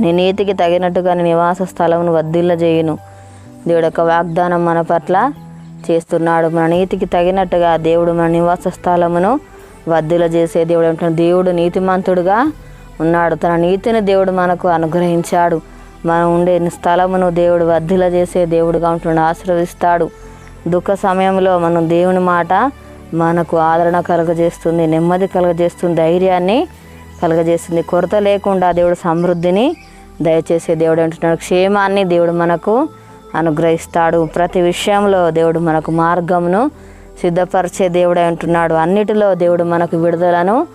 నీ నీతికి తగినట్టుగా నీ నివాస స్థలమును వద్దిల్లజేయును దేవుడు యొక్క వాగ్దానం మన పట్ల చేస్తున్నాడు. మన నీతికి తగినట్టుగా దేవుడు మన నివాస స్థలమును వద్దుల చేసే దేవుడు ఏమంటున్నాడు దేవుడు నీతిమంతుడుగా ఉన్నాడు. తన నీతిని దేవుడు మనకు అనుగ్రహించాడు. మనం ఉండే స్థలమును దేవుడు వద్దుల చేసే దేవుడుగా ఉంటున్నాడు ఆశీర్వదిస్తాడు. దుఃఖ సమయంలో మనం దేవుని మాట మనకు ఆదరణ కలుగజేస్తుంది నెమ్మది కలుగజేస్తుంది ధైర్యాన్ని కలగజేసింది. కొరత లేకుండా దేవుడు సమృద్ధిని దయచేసే దేవుడు అంటున్నాడు. క్షేమాన్ని దేవుడు మనకు అనుగ్రహిస్తాడు. ప్రతి విషయంలో దేవుడు మనకు మార్గమును సిద్ధపరిచే దేవుడు అంటున్నాడు. అన్నిటిలో దేవుడు మనకు విడుదలను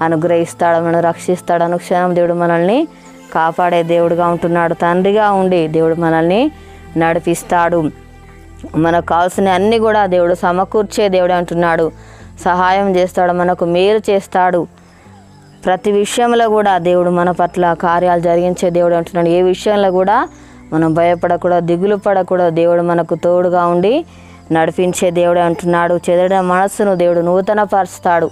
అనుగ్రహిస్తాడు. మనల్ని రక్షిస్తాడు. అనుక్షణం దేవుడు మనల్ని కాపాడే దేవుడుగా ఉంటున్నాడు. తండ్రిగా ఉండి దేవుడు మనల్ని నడిపిస్తాడు. మనకు కావాల్సిన అన్నీ కూడా దేవుడు సమకూర్చే దేవుడు అంటున్నాడు. సహాయం చేస్తాడు. మనకు మేలు చేస్తాడు. ప్రతి విషయంలో కూడా దేవుడు మన పట్ల కార్యాలు జరిగించే దేవుడు అంటున్నాడు. ఏ విషయంలో కూడా మనం భయపడకూడదు దిగులు పడకూడదు. దేవుడు మనకు తోడుగా ఉండి నడిపించే దేవుడు అంటున్నాడు. చెదరిన మనస్సును దేవుడు నూతనపరుస్తాడు.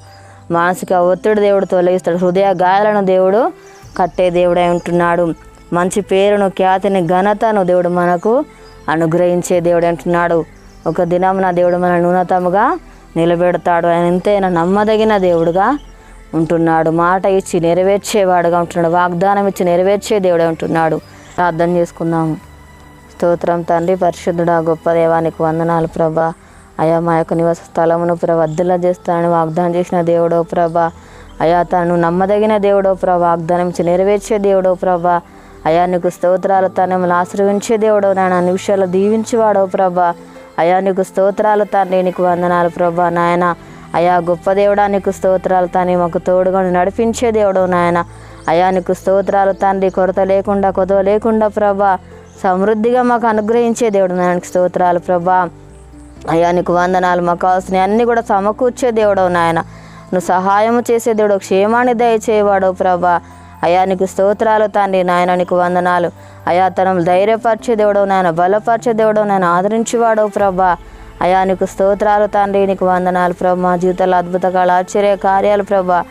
మానసిక ఒత్తిడి దేవుడు తొలగిస్తాడు. హృదయ గాయాలను దేవుడు కట్టే దేవుడై ఉంటున్నాడు మంచి పేరును ఖ్యాతిని ఘనతను దేవుడు మనకు అనుగ్రహించే దేవుడు అంటున్నాడు. ఒక దినమున దేవుడు మన నూనతముగా నిలబెడతాడు. ఆయన ఎంతైనా నమ్మదగిన దేవుడుగా ఉంటున్నాడు. మాట ఇచ్చి నెరవేర్చేవాడుగా ఉంటున్నాడు. వాగ్దానం ఇచ్చి నెరవేర్చే దేవుడే ఉంటున్నాడు. ప్రార్థన చేసుకుందాము. స్తోత్రం తండ్రి పరిశుద్ధుడా గొప్ప దేవానికి వందనాలు ప్రభా. అయా మా యొక్క నివాస స్థలమును ప్రవర్ధల చేస్తానని వాగ్దానం చేసిన దేవుడో ప్రభా. అయా తను నమ్మదగిన దేవుడో ప్రభా. వాగ్దానం ఇచ్చి నెరవేర్చే దేవుడో ప్రభ. అయా నీకు స్తోత్రాలు తనములు ఆశ్రయించే దేవుడో నాయన అన్ని విషయాలు దీవించేవాడో ప్రభ. అయా నీకు స్తోత్రాలు తండ్రి నీకు వందనాలు ప్రభా నాయన. అయా గొప్ప దేవుడా నీకు స్తోత్రాలు తండ్రి. మాకు తోడుగా నడిపించే దేవుడు నాయన. అయా నీకు స్తోత్రాలు తండ్రి. కొరత లేకుండా కొదవ లేకుండా ప్రభా సమృద్ధిగా మాకు అనుగ్రహించే దేవుడు నాయనకి స్తోత్రాలు ప్రభా. అయ్యా నీకు వందనాలు మాకు కావాల్సినవి అన్నీ కూడా సమకూర్చే దేవుడవు నాయన. నువ్వు సహాయము చేసే దేవుడు క్షేమాన్ని దయచేవాడు ప్రభా. అయా నీకు స్తోత్రాలు తండ్రి నాయన నీకు వందనాలు. అయా తనం ధైర్యపరిచే దేవుడవు నాయన బలపరిచే దేవుడవు నాయన ఆదరించేవాడవు ప్రభా. అయా నీకు స్తోత్రాలు తండ్రి నీకు వందనాలు ప్రభా. జీవితాలు అద్భుత కాల ఆశ్చర్య కార్యాలు ప్రభా.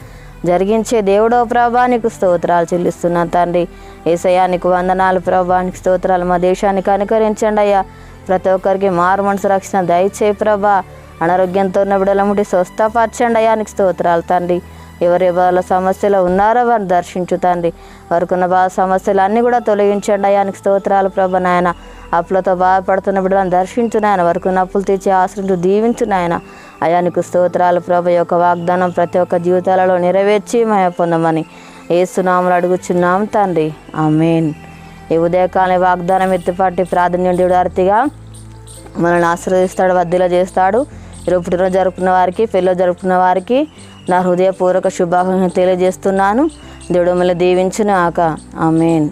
జరిగించే దేవుడో ప్రభా నీకు స్తోత్రాలు చెల్లిస్తున్నాను తండ్రి. ఏసయ్యా నీకు వందనాలు ప్రభా. నీకు స్తోత్రాలు మా దేశానికి అనుకరించండి అయ్యా. ప్రతి ఒక్కరికి మారు మనసు రక్షణ దయచేయి ప్రభా. అనారోగ్యంతో ఉన్న బిడ్డల ముట్టి స్వస్థపరచండి అయ్యా నీకు స్తోత్రాలు తండ్రి. ఎవరి వాళ్ళ సమస్యలు ఉన్నారో వారిని దర్శించు తండ్రి. వారికి ఉన్న బాధ సమస్యలు అన్నీ కూడా తొలగించండి అయ్యా నీకు స్తోత్రాలు ప్రభ నాయన. అప్పులతో బాధపడుతున్న బిడ్డలను దర్శించు నాయన నప్పులు తీర్చి ఆశ్రయించు దీవించు నాయన అయా స్తోత్రాలు ప్రభ. యొక్క వాగ్దానం ప్రతి ఒక్క జీవితాలలో నెరవేర్చి మయ పొందమని ఏసునాములు అడుగుచున్నాం తండ్రి. ఆమెన్. ఈ ఉదయకాలం వాగ్దానం ఎత్తిపట్టి ప్రాధాన్యం దేవుడు అర్తిగా మనల్ని ఆశీర్వదిస్తాడు వద్దీలో చేస్తాడు. ఈరోజు పుట్టినరోజు జరుపుకున్న వారికి పెళ్ళిలో జరుపుకున్న వారికి నా హృదయపూర్వక శుభాకాంక్షలు తెలియజేస్తున్నాను. దేవుడు మిమ్మల్ని దీవించును ఆక ఆమెన్.